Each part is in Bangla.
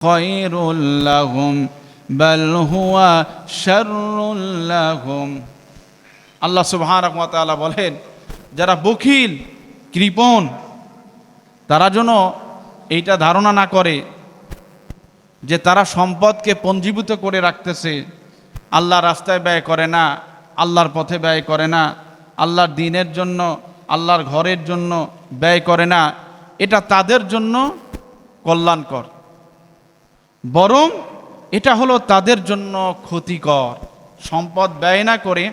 خير لهم بل هو شر لهم আল্লাহ সুবহানাহু ওয়া তাআলা বলেন যারা বখিল কৃপণ তারা যেন এইটা ধারণা না করে যে তারা সম্পদকে পঞ্জীভূত করে রাখতেছে আল্লাহ রাস্তায় ব্যয় করে না আল্লাহর পথে ব্যয় করে না আল্লাহর দিনের জন্য আল্লাহর ঘরের জন্য ব্যয় করে না এটা তাদের জন্য কল্যাণকর বরং এটা হলো তাদের জন্য ক্ষতিকর। সম্পদ ব্যয় না করে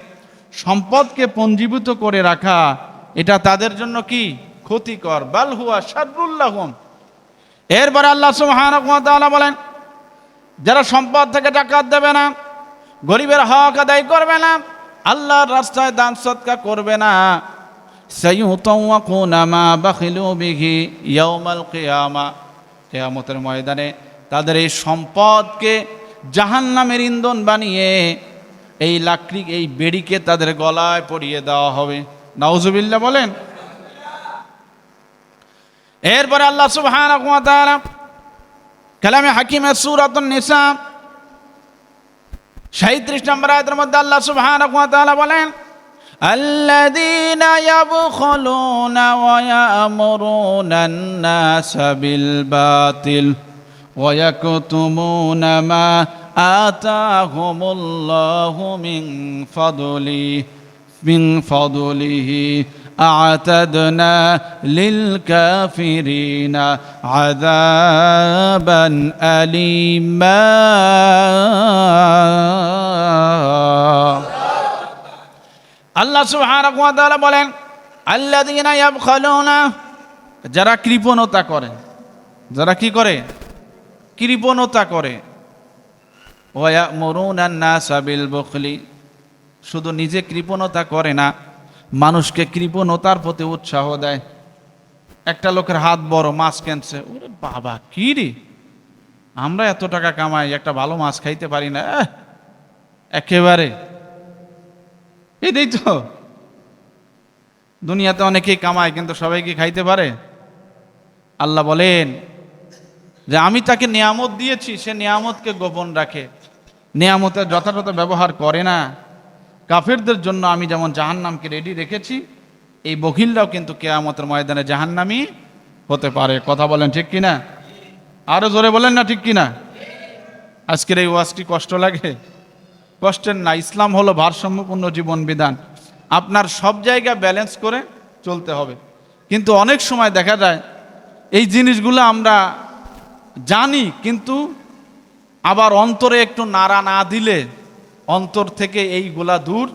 সম্পদকে পঞ্জীভূত করে রাখা, এটা তাদের জন্য কি? ক্ষতিকর। বাল হুয়া এরপরে আল্লাহ ওয়া বলেন, যারা সম্পদ থেকে টাকা দেবে না, গরিবের হক আদায় করবে না, আল্লাহর রাস্তায় দান সৎকার করবে না। সাইয়ুতাওয়াকুনা মা বাখিলু কিয়ামা। কিয়ামতের ময়দানে তাদের এই সম্পদকে জাহান্নামের ইন্ধন বানিয়ে এই লাকড়ি এই বেড়িকে তাদের গলায় পরিয়ে দেওয়া হবে নাউজুবিল্লাহ বলেন এরপরে আল্লাহ সুবহানাহু ওয়া তাআলা কালামে হাকিমের সূরাতুন নিসা 37 নম্বর আয়াতের মধ্যে আল্লাহ সুবহানাহু ওয়া তাআলা বলেন الذين يبخلون ويأمرون الناس بالباطل ويكتمون ما آتاهم الله من فضله من فضله أعتدنا للكافرين عذابا أليما আল্লাহ সুবহানাহু ওয়া তাআলা বলেন আল্লাযীনা ইয়াবখালুনা যারা কৃপণতা করে যারা কি করে কৃপণতা করে। ওয়া ইয়ামুরুনা আন-নাসা বিল বুখলি। শুধু নিজে কৃপণতা করে না, মানুষকে কৃপণতার প্রতি উৎসাহ দেয়। একটা লোকের হাত বড়, মাছ কেনছে। ওরে বাবা, কি রে? আমরা এত টাকা কামাই, একটা ভালো মাছ খাইতে পারি না একেবারে। এটাই তো। দুনিয়াতে অনেকেই কামায়, কিন্তু সবাই কি খাইতে পারে? আল্লাহ বলেন যে আমি তাকে নিয়ামত দিয়েছি, সে নিয়ামতকে গোপন রাখে। নিয়ামতের যথাযথ ব্যবহার করে না। কাফেরদের জন্য আমি যেমন জাহান্নামকে রেডি রেখেছি, এই বকিলরাও কিন্তু কেয়ামতের ময়দানে জাহান্নামি হতে পারে। কথা বলেন ঠিক কিনা? আরও জোরে বলেন না ঠিক কিনা? আজকের এই ওয়াজটি কষ্ট লাগে? কষ্টের না, ইসলাম হলো ভারসাম্যপূর্ণ জীবন বিধান। আপনার সব জায়গা ব্যালেন্স করে চলতে হবে। কিন্তু অনেক সময় দেখা যায়, এই জিনিসগুলো আমরা জানি, কিন্তু আবার অন্তরে একটু নাড়া না দিলে অন্তর থেকে এইগুলা দূর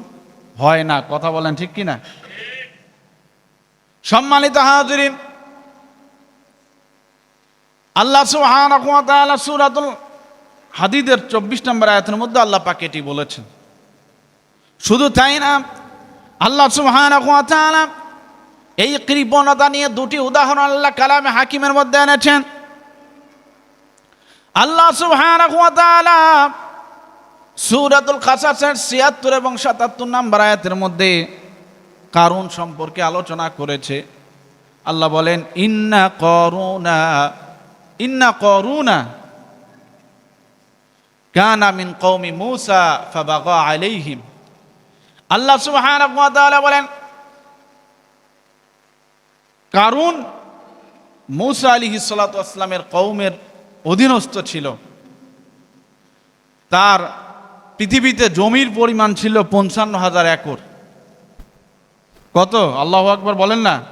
হয় না। কথা বলেন ঠিক কিনা? সম্মানিত হাজরিন, আল্লাহ তাআলা সূরাতুল হাদিদের চব্বিশ নম্বর আয়াতের মধ্যে আল্লাহ পাক এটি বলেছেন। শুধু তাই না, আল্লাহ ওয়া এই কৃপণতা নিয়ে দুটি উদাহরণ আল্লাহ কালামে হাকিমের মধ্যে এনেছেন। আল্লাহ সুবহানাহু ওয়া তাআলা সূরাতুল কাসাসের 76 এবং 77 নম্বর আয়াতের মধ্যে কারুন সম্পর্কে আলোচনা করেছে। আল্লাহ বলেন, ইন্না করুনা ইন্না করুনা কানা মিন কওমি মূসা ফাবাগা আলাইহিম। আল্লাহ সুবহানাহু ওয়া তাআলা বলেন, কারুন মূসা আলাইহিস সালাতু ওয়াসসালামের কওমের অধীনস্থ ছিল। তার পৃথিবীতে জমির পরিমাণ ছিল পঞ্চান্ন হাজার একর। কত? আল্লাহ আকবর বলেন না?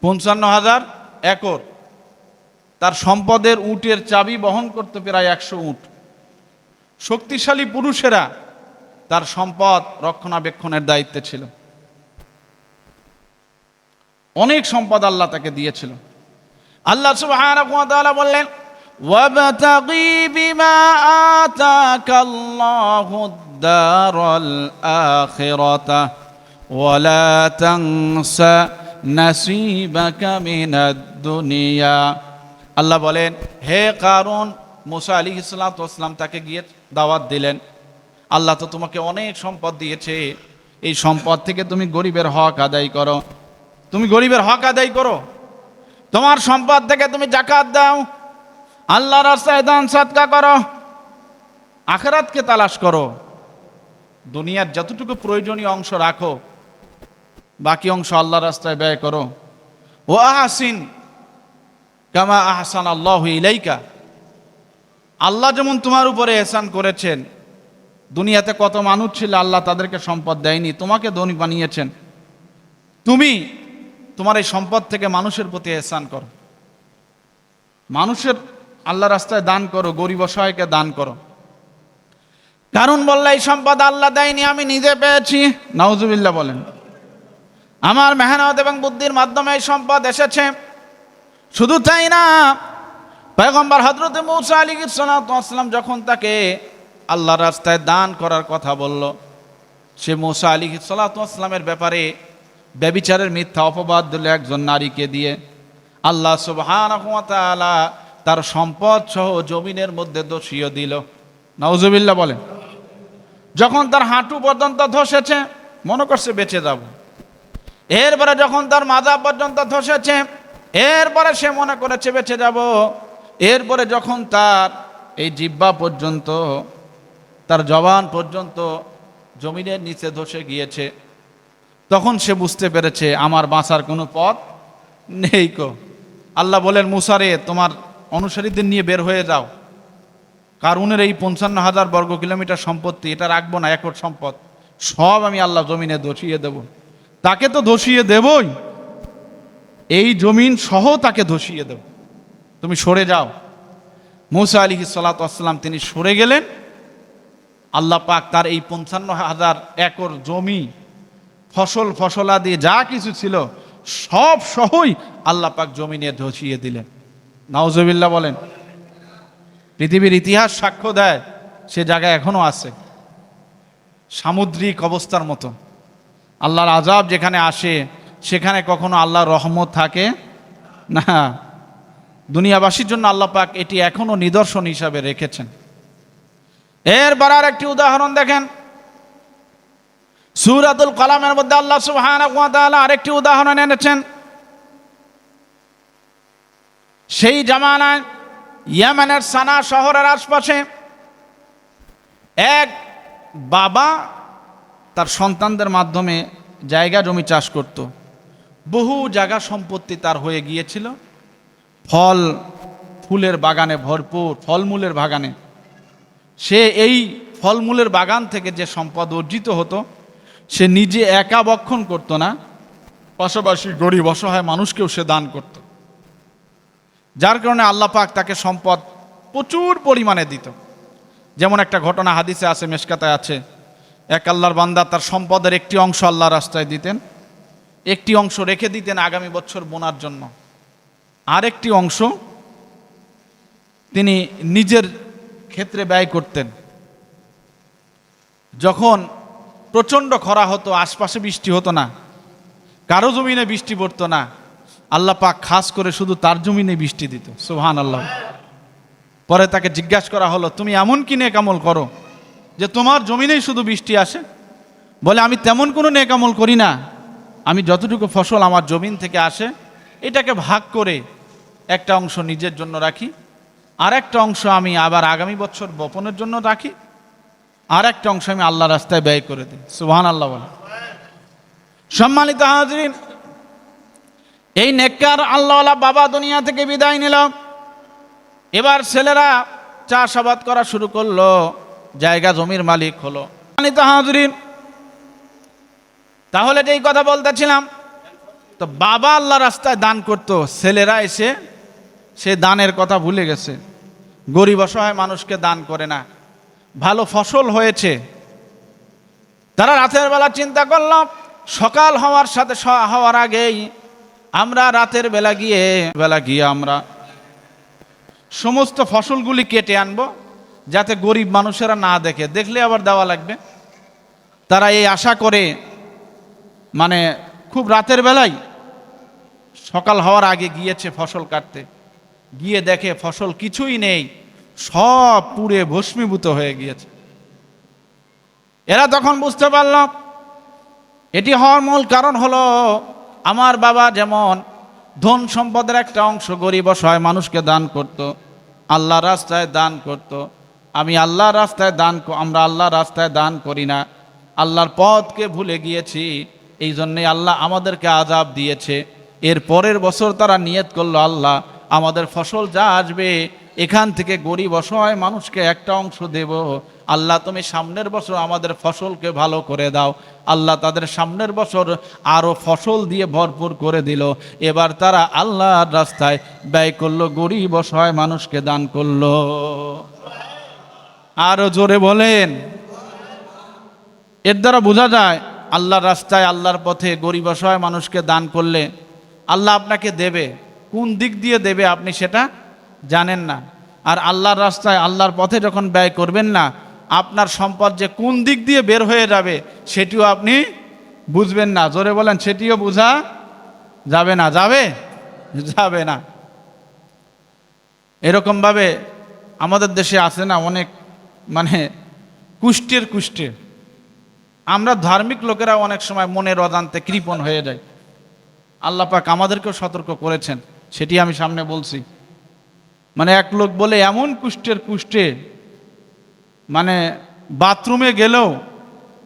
পঞ্চান্ন হাজার একর। তার সম্পদের উটের চাবি বহন করতে প্রায় একশো উট। শক্তিশালী পুরুষেরা তার সম্পদ রক্ষণাবেক্ষণের দায়িত্বে ছিল। অনেক সম্পদ আল্লাহ তাকে দিয়েছিল। আল্লাহ ওয়া বললেন ওয়াবতাগি বিমা আতাকা আল্লাহুদ দারাল আখিরাতা ওয়ালা তানসা নাসিবাকা মিনাদ দুনিয়া আল্লাহ বলেন, হে কারণ মুসা আলী ইসলাম তাকে গিয়ে দাওয়াত দিলেন। আল্লাহ তো তোমাকে অনেক সম্পদ দিয়েছে। এই সম্পদ থেকে তুমি গরিবের হক আদায় করো। তুমি গরিবের হক আদায় করো। তোমার সম্পদ থেকে তুমি জাকাত দাও। আল্লাহ রাস্তায় দান সাদকা করো, আখেরাতকে তালাশ করো। দুনিয়ার যতটুকু প্রয়োজনীয় অংশ রাখো, বাকি অংশ আল্লাহ রাস্তায় ব্যয় করো। ও আহাসিন কামা আহসান আল্লাহ ইলাইকা। আল্লাহ যেমন তোমার উপরে এহসান করেছেন, দুনিয়াতে কত মানুষ ছিল আল্লাহ তাদেরকে সম্পদ দেয়নি, তোমাকে ধনী বানিয়েছেন। তুমি তোমার এই সম্পদ থেকে মানুষের প্রতি এহসান করো। মানুষের আল্লাহ রাস্তায় দান করো, গরিব অসহায়কে দান করো। কারণ বললে এই সম্পদ আল্লাহ দেয়নি, আমি নিজে পেয়েছি। নাউজুবিল্লাহ বলেন। আমার মেহনত এবং বুদ্ধির মাধ্যমে এই সম্পদ এসেছে। শুধু তাই না, পয়গম্বর হজরত মৌসা আলী সালাম যখন তাকে আল্লাহ রাস্তায় দান করার কথা বলল, সে মৌসা আলী সালাতামের ব্যাপারে ব্যবিচারের মিথ্যা অপবাদ দিল একজন নারীকে দিয়ে। আল্লাহ সুবহান তার সম্পদ সহ জমিনের মধ্যে দোষীয় দিল। নওজবিল্লা বলেন, যখন তার হাঁটু পর্যন্ত ধসেছে, মনে করছে বেঁচে যাব। এরপরে যখন তার মাজা পর্যন্ত ধসেছে, এরপরে সে মনে করেছে বেঁচে যাব। এরপরে যখন তার এই জিব্বা পর্যন্ত, তার জবান পর্যন্ত জমিনের নিচে ধসে গিয়েছে, তখন সে বুঝতে পেরেছে, আমার বাঁচার কোনো পথ নেই কো। আল্লাহ বলেন মুসারে তোমার অনুসারীদের নিয়ে বের হয়ে যাও। কারুনের এই পঞ্চান্ন হাজার বর্গ কিলোমিটার সম্পত্তি, এটা রাখব না, একর সম্পদ। সব আমি আল্লাহ জমিনে ধসিয়ে দেব। তাকে তো ধসিয়ে দেবই। এই জমিন সহ তাকে ধসিয়ে দেব। তুমি সরে যাও। মৌসা আলী সালাতাম তিনি সরে গেলেন। আল্লাহ পাক তার এই পঞ্চান্ন হাজার একর জমি, ফসল ফসলাদি যা কিছু ছিল, সব সহই আল্লাহ পাক জমিনে ধসিয়ে দিলেন। নাওজবিল্লা বলেন, পৃথিবীর ইতিহাস সাক্ষ্য দেয় সে জায়গায় এখনও আছে। সামুদ্রিক অবস্থার মতো। আল্লাহর আজাব যেখানে আসে, সেখানে কখনো আল্লাহর রহমত থাকে না। দুনিয়াবাসীর জন্য আল্লাহ পাক এটি এখনও নিদর্শন হিসাবে রেখেছেন। এরপর আর একটি উদাহরণ দেখেন। সুরাতুল কালামের মধ্যে আল্লাহ তাআলা আরেকটি উদাহরণ এনেছেন। সেই জামানায় ইয়ামেনের সানা শহরের আশপাশে এক বাবা তার সন্তানদের মাধ্যমে জায়গা জমি চাষ করত। বহু জায়গা সম্পত্তি তার হয়ে গিয়েছিল। ফল, ফুলের বাগানে ভরপুর ফলমূলের বাগানে। সে এই ফলমূলের বাগান থেকে যে সম্পদ অর্জিত হতো, সে নিজে একা বক্ষণ করত না, পাশাপাশি গরিব অসহায় মানুষকেও সে দান করত। যার কারণে আল্লাহ পাক তাকে সম্পদ প্রচুর পরিমাণে দিত। যেমন একটা ঘটনা হাদিসে আছে মেশকাতায় আছে। এক আল্লাহর বান্দা তার সম্পদের একটি অংশ আল্লাহ রাস্তায় দিতেন, একটি অংশ রেখে দিতেন আগামী বছর বোনার জন্য। আরেকটি অংশ তিনি নিজের ক্ষেত্রে ব্যয় করতেন। যখন প্রচণ্ড খরা হতো, আশপাশে বৃষ্টি হতো না, কারও জমিনে বৃষ্টি পড়তো না আল্লাহ পাক খাস করে শুধু তার জমিনে বৃষ্টি দিত। সুহান আল্লাহ পরে তাকে জিজ্ঞাসা করা হলো, তুমি এমন কি নেকামল করো যে তোমার জমিনেই শুধু বৃষ্টি আসে? বলে, আমি তেমন কোনো নেকামল করি না। আমি যতটুকু ফসল আমার জমিন থেকে আসে, এটাকে ভাগ করে একটা অংশ নিজের জন্য রাখি, আর একটা অংশ আমি আবার আগামী বছর বপনের জন্য রাখি, আর একটা অংশ আমি আল্লাহ রাস্তায় ব্যয় করে দিই। সুহান আল্লাহ বলে। সম্মানিত হাজরিন এই নেককার আল্লাহওয়ালা বাবা দুনিয়া থেকে বিদায় নিল। এবার ছেলেরা চাষাবাদ করা শুরু করল, জায়গা জমির মালিক হলো। হাজরিন, তাহলে যেই কথা বলতেছিলাম, তো বাবা আল্লাহ রাস্তায় দান করত, ছেলেরা এসে সে দানের কথা ভুলে গেছে। গরিব অসহায় মানুষকে দান করে না। ভালো ফসল হয়েছে। তারা রাতের বেলা চিন্তা করলাম সকাল হওয়ার সাথে হওয়ার আগেই আমরা রাতের বেলা গিয়ে বেলা গিয়ে আমরা সমস্ত ফসলগুলি কেটে আনব, যাতে গরিব মানুষেরা না দেখে। দেখলে আবার দেওয়া লাগবে। তারা এই আশা করে মানে খুব রাতের বেলায় সকাল হওয়ার আগে গিয়েছে ফসল কাটতে। গিয়ে দেখে ফসল কিছুই নেই, সব পুড়ে ভস্মীভূত হয়ে গিয়েছে। এরা তখন বুঝতে পারল, এটি হওয়ার মূল কারণ হলো আমার বাবা যেমন ধন সম্পদের একটা অংশ গরিব অসহায় মানুষকে দান করত, আল্লাহ রাস্তায় দান করত, আমি আল্লাহ রাস্তায় দান আমরা আল্লাহ রাস্তায় দান করি না। আল্লাহর পথকে ভুলে গিয়েছি, এই জন্যে আল্লাহ আমাদেরকে আজাব দিয়েছে। এর পরের বছর তারা নিয়ত করল, আল্লাহ, আমাদের ফসল যা আসবে, এখান থেকে গরিব অসহায় মানুষকে একটা অংশ দেব। আল্লাহ তুমি সামনের বছর আমাদের ফসলকে ভালো করে দাও। আল্লাহ তাদের সামনের বছর আরও ফসল দিয়ে ভরপুর করে দিল। এবার তারা আল্লাহর রাস্তায় ব্যয় করল, গরিব অসহায় মানুষকে দান করল। আরও জোরে বলেন। এর দ্বারা বোঝা যায়, আল্লাহর রাস্তায় আল্লাহর পথে গরিব অসহায় মানুষকে দান করলে আল্লাহ আপনাকে দেবে। কোন দিক দিয়ে দেবে আপনি সেটা জানেন না। আর আল্লাহর রাস্তায় আল্লাহর পথে যখন ব্যয় করবেন না আপনার সম্পদ যে কোন দিক দিয়ে বের হয়ে যাবে সেটিও আপনি বুঝবেন না। জোরে বলেন, সেটিও বোঝা যাবে না। যাবে? যাবে না। এরকমভাবে আমাদের দেশে আছে না অনেক মানে কুষ্টের কুষ্টের আমরা ধার্মিক লোকেরা অনেক সময় মনের অজান্তে কৃপণ হয়ে যায় আল্লাহ পাক আমাদেরকেও সতর্ক করেছেন, সেটি আমি সামনে বলছি। মানে এক লোক বলে, এমন কুষ্টের কুষ্টে মানে বাথরুমে গেলেও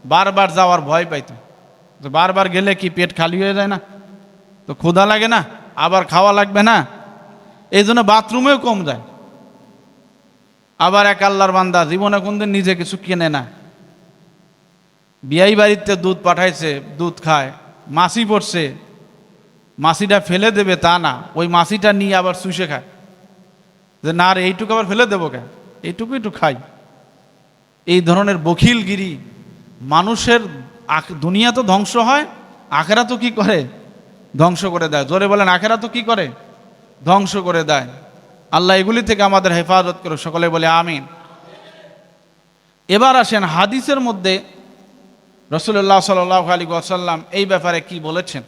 বারবার যাওয়ার ভয় পাইতো। তো বারবার গেলে কি পেট খালি হয়ে যায় না? তো ক্ষুধা লাগে না? আবার খাওয়া লাগবে না? এই জন্য বাথরুমেও কম যায়। আবার এক আল্লাহর বান্দা জীবনে কোনদিন নিজে কিছু কেনে না। বিয়াই বাড়িতে দুধ পাঠাইছে, দুধ খায় মাসি পড়ছে। মাসিটা ফেলে দেবে তা না, ওই মাসিটা নিয়ে আবার শুষে খায়। যে না রে, এইটুকু আবার ফেলে দেবো কে এইটুকু একটু খাই। এই ধরনের বখিলগিরি, মানুষের দুনিয়া তো ধ্বংস হয়, আখেরা তো কি করে? ধ্বংস করে দেয়। জোরে বলেন, আখেরা তো কি করে? ধ্বংস করে দেয়। আল্লাহ এগুলি থেকে আমাদের হেফাজত করে সকলে বলে আমিন। এবার আসেন হাদিসের মধ্যে রসুল্লাহ সাল্লাহ আলী আসাল্লাম এই ব্যাপারে কি বলেছেন?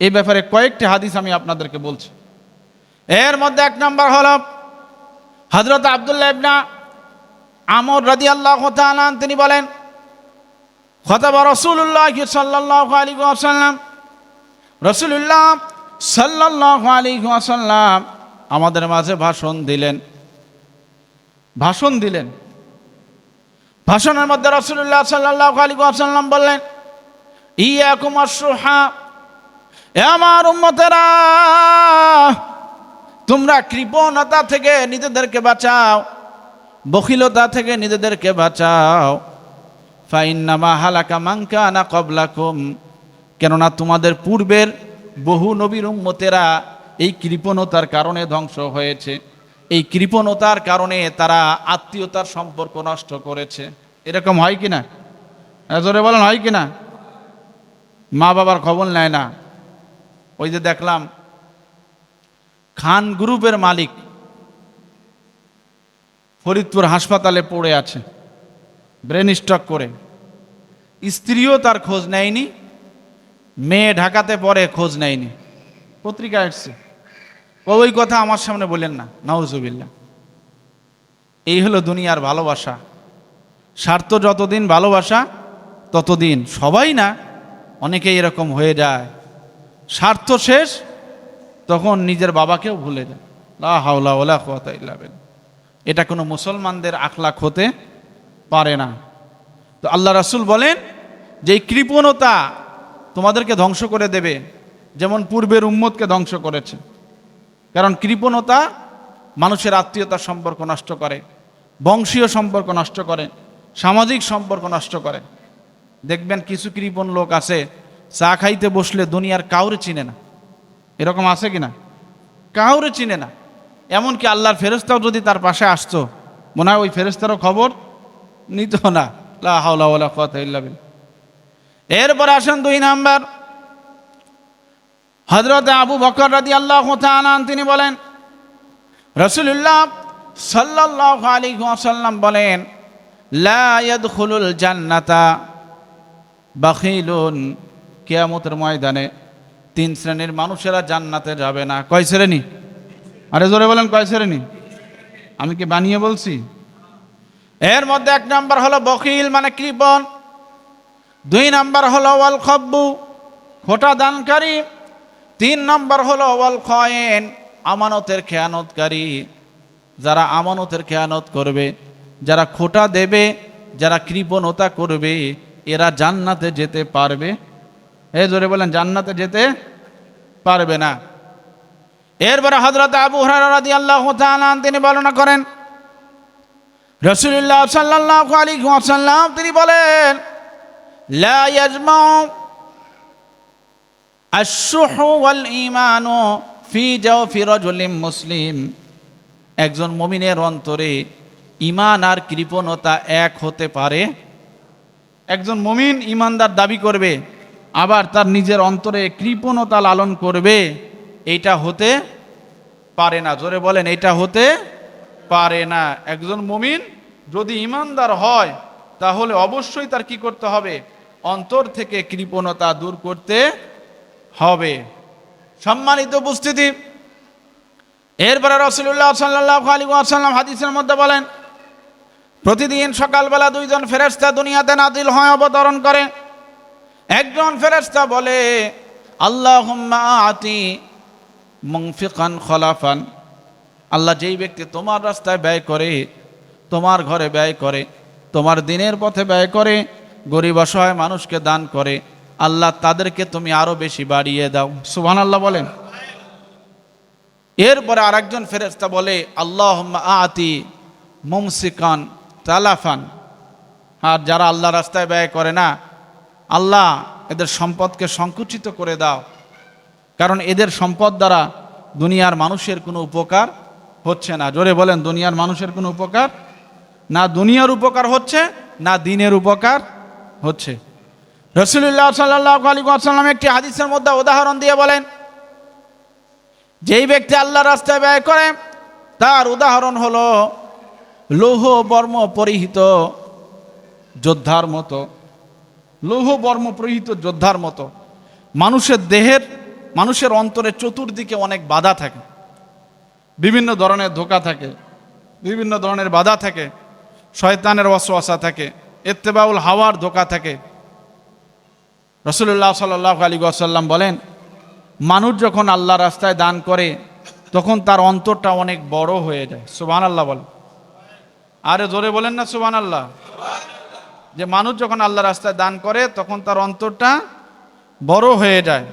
এই ব্যাপারে কয়েকটি হাদিস আমি আপনাদেরকে বলছি। এর মধ্যে এক নম্বর হল হজরত আবদুল্লাহ ইবনা আমর রাদি আল্লাহ তিনি বলেন, খতাবা রসুল্লাহ সাল্লাহ আলী আসাল্লাম রসুল্লাহ সাল্লাহ আলী আসাল্লাম আমাদের মাঝে ভাষণ দিলেন। ভাষণ দিলেন। ভাষণের মধ্যে রসুল্লাহ সাল্লাহ আলী আসাল্লাম বললেন ইয়া কুমার সোহা এ আমার উম্মতেরা, তোমরা কৃপণতা থেকে নিজেদেরকে বাঁচাও। বখিলতা থেকে নিজেদেরকে বাঁচাও। ফাইন্নামা হালাকা মাঙ্কা না কবলাকুম কেননা তোমাদের পূর্বের বহু নবীর উম্মতেরা এই কৃপণতার কারণে ধ্বংস হয়েছে। এই কৃপণতার কারণে তারা আত্মীয়তার সম্পর্ক নষ্ট করেছে। এরকম হয় কি না জোরে বলেন, হয় কি না মা বাবার খবর নেয় না। ওই যে দেখলাম, খান গ্রুপের মালিক ফরিদপুর হাসপাতালে পড়ে আছে ব্রেন স্ট্রক করে। স্ত্রীও তার খোঁজ নেয়নি, মেয়ে ঢাকাতে পরে খোঁজ নেয়নি। পত্রিকা আসছে ওই কথা আমার সামনে বলেন না নাউজুবিল্লা এই হলো দুনিয়ার ভালোবাসা। স্বার্থ যতদিন ভালোবাসা, ততদিন সবাই না অনেকেই এরকম হয়ে যায়। স্বার্থ শেষ, তখন নিজের বাবাকেও ভুলে যায়। লা হাওলা ওলা কুওয়াতা ইল্লা। এটা কোনো মুসলমানদের আখলাখ হতে পারে না। তো আল্লাহ রাসুল বলেন যে এই কৃপণতা তোমাদেরকে ধ্বংস করে দেবে, যেমন পূর্বের উম্মতকে ধ্বংস করেছে। কারণ কৃপণতা মানুষের আত্মীয়তার সম্পর্ক নষ্ট করে, বংশীয় সম্পর্ক নষ্ট করে, সামাজিক সম্পর্ক নষ্ট করে। দেখবেন কিছু কৃপণ লোক আছে, চা খাইতে বসলে দুনিয়ার কাউরে চিনে না। এরকম আছে কি না কাউরে চিনে না। এমনকি আল্লাহর ফেরেস্তাও যদি তার পাশে আসতো, মনে হয় ওই ফেরেস্তারও খবর নিত না। এরপর আসেন দুই নাম্বার। হজরত আবু বকর রাদি আল্লাহ তিনি বলেন রসুল্লাহ সাল্লাম বলেন জান্নাতা বাখিলুন। কিয়ামতের ময়দানে তিন শ্রেণির মানুষেরা জান্নাতে যাবে না। কয় শ্রেণি? আরে জোরে বলেন, কয় শ্রেণি? আমি কি বানিয়ে বলছি? এর মধ্যে এক নাম্বার হলো বকিল মানে কৃপণ। দুই নাম্বার হলো ওয়াল খব্বু, খোটা দানকারী। তিন নম্বর হলো ওয়াল খয়েন, আমানতের খেয়ানতকারী। যারা আমানতের খেয়ানত করবে, যারা খোটা দেবে, যারা কৃপণতা করবে, এরা জান্নাতে যেতে পারবে। এ জোরে বলেন, জান্নাতে যেতে পারবে না। এরপরে হজরত আবু হরাদি আল্লাহ তিনি বর্ণনা করেন রসুল্লাহ সাল্লাহ আলী ওয়াসাল্লাম তিনি বলেন মুসলিম। একজন মমিনের অন্তরে ইমান আর কৃপণতা এক হতে পারে। একজন মমিন ঈমানদার দাবি করবে, আবার তার নিজের অন্তরে কৃপণতা লালন করবে। এইটা হতে পারে না। জোরে বলেন এটা হতে পারে না। একজন মুমিন যদি ইমানদার হয়, তাহলে অবশ্যই তার কি করতে হবে? অন্তর থেকে কৃপণতা দূর করতে হবে। সম্মানিত উপস্থিতি, এরপরে রসুল্লাহ সাল্লাহ আলী আসাল্লাম হাদিসের মধ্যে বলেন, প্রতিদিন সকালবেলা দুইজন ফেরেস্তা দুনিয়াতে নাদিল হয়, অবতরণ করে। একজন ফেরেস্তা বলে আল্লাহ আতি মুংফিকান খলাফান, আল্লাহ যেই ব্যক্তি তোমার রাস্তায় ব্যয় করে, তোমার ঘরে ব্যয় করে, তোমার দিনের পথে ব্যয় করে, গরিব অসহায় মানুষকে দান করে, আল্লাহ তাদেরকে তুমি আরও বেশি বাড়িয়ে দাও। সুবহান আল্লাহ বলেন। এরপরে আরেকজন ফেরেস্তা বলে আল্লাহ আতি মুমসিকান তালাফান। আর যারা আল্লাহ রাস্তায় ব্যয় করে না, আল্লাহ এদের সম্পদকে সংকুচিত করে দাও। কারণ এদের সম্পদ দ্বারা দুনিয়ার মানুষের কোনো উপকার হচ্ছে না। জোরে বলেন, দুনিয়ার মানুষের কোনো উপকার? না দুনিয়ার উপকার হচ্ছে, না দিনের উপকার হচ্ছে। রসুল্লাহ সাল্লাহ আলী একটি হাদিসের মধ্যে উদাহরণ দিয়ে বলেন, যেই ব্যক্তি আল্লাহ রাস্তায় ব্যয় করে, তার উদাহরণ হলো লৌহ বর্ম পরিহিত যোদ্ধার মতো। লৌহ বর্ম পরিহিত যোদ্ধার মতো। মানুষের দেহের মানুষের অন্তরে চতুর্দিকে অনেক বাধা থাকে। বিভিন্ন ধরনের ধোকা থাকে, বিভিন্ন ধরনের বাধা থাকে, শয়তানের অশ্বাসা থাকে এত্তেবাউল হাওয়ার ধোকা থাকে। রসুল্লাহ সাল্লাহ আলী আসাল্লাম বলেন, মানুষ যখন আল্লাহ রাস্তায় দান করে, তখন তার অন্তরটা অনেক বড় হয়ে যায়। সুবান আল্লাহ বলে আরে জোরে বলেন না সুবান আল্লাহ যে মানুষ যখন আল্লাহ রাস্তায় দান করে, তখন তার অন্তরটা বড় হয়ে যায়।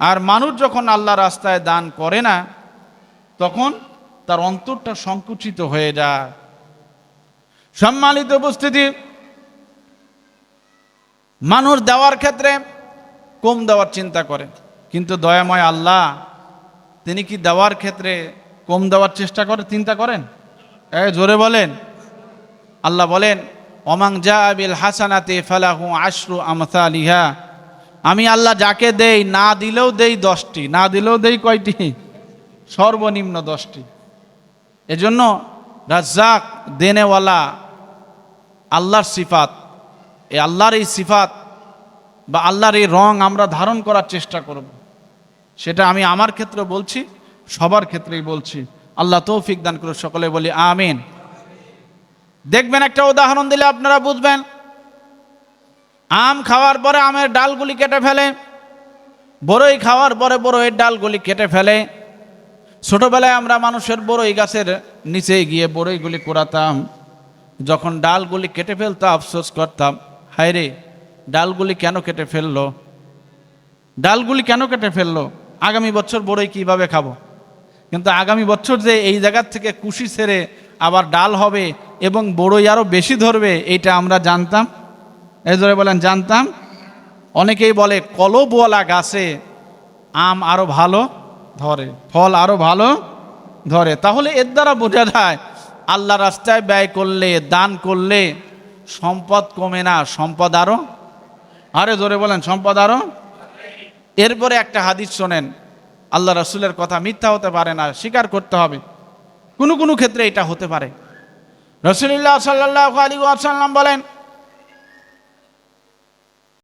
আর মানুষ যখন আল্লাহ রাস্তায় দান করে না, তখন তার অন্তরটা সংকুচিত হয়ে যায়। সম্মানিত উপস্থিতি, মানুষ দেওয়ার ক্ষেত্রে কম দেওয়ার চিন্তা করে, কিন্তু দয়াময় আল্লাহ, তিনি কি দেওয়ার ক্ষেত্রে কম দেওয়ার চেষ্টা করে, চিন্তা করেন? এ, জোরে বলেন। আল্লাহ বলেন অমাং জা আবিল হাসানাতে ফালাহু আশরু আমসালিহা। আমি আল্লাহ যাকে দেই, না দিলেও দেই দশটি, না দিলেও দেই কয়টি? সর্বনিম্ন দশটি। এজন্য রাজ্জাক, দেনেওয়ালা, আল্লাহর সিফাত এই আল্লাহর এই সিফাত বা আল্লাহর এই রং আমরা ধারণ করার চেষ্টা করব। সেটা আমি আমার ক্ষেত্রে বলছি, সবার ক্ষেত্রেই বলছি। আল্লাহ তৌফিক দান করে সকলে বলি আমিন। দেখবেন একটা উদাহরণ দিলে আপনারা বুঝবেন আম খাওয়ার পরে আমের ডালগুলি কেটে ফেলে বড়ই খাওয়ার পরে বড়ইয়ের ডালগুলি কেটে ফেলে। ছোটবেলায় আমরা মানুষের বড়ই গাছের নিচে গিয়ে বড়ইগুলি কোড়াতাম, যখন ডালগুলি কেটে ফেলতো, আফসোস করতাম, হায় রে, ডালগুলি কেন কেটে ফেলল? ডালগুলি কেন কেটে ফেলল? আগামী বছর বড়ই কীভাবে খাব? কিন্তু আগামী বছর যে এই জায়গার থেকে কুশি ছেড়ে আবার ডাল হবে এবং বড়ই আরও বেশি ধরবে, এইটা আমরা জানতাম। এই ধরে বলেন, জানতাম। অনেকেই বলে, কলবওয়ালা গাছে আম আরও ভালো ধরে, ফল আরও ভালো ধরে। তাহলে এর দ্বারা বোঝা যায়, আল্লাহ রাস্তায় ব্যয় করলে, দান করলে সম্পদ কমে না, সম্পদ আরও আরে জোরে বলেন, সম্পদ আরও এরপরে একটা হাদিস শোনেন, আল্লাহ রসুলের কথা, মিথ্যা হতে পারে না, স্বীকার করতে হবে। কোনো কোনো ক্ষেত্রে এটা হতে পারে। রসুল্লাহ সাল্লাহ আলী আসাল্লাম বলেন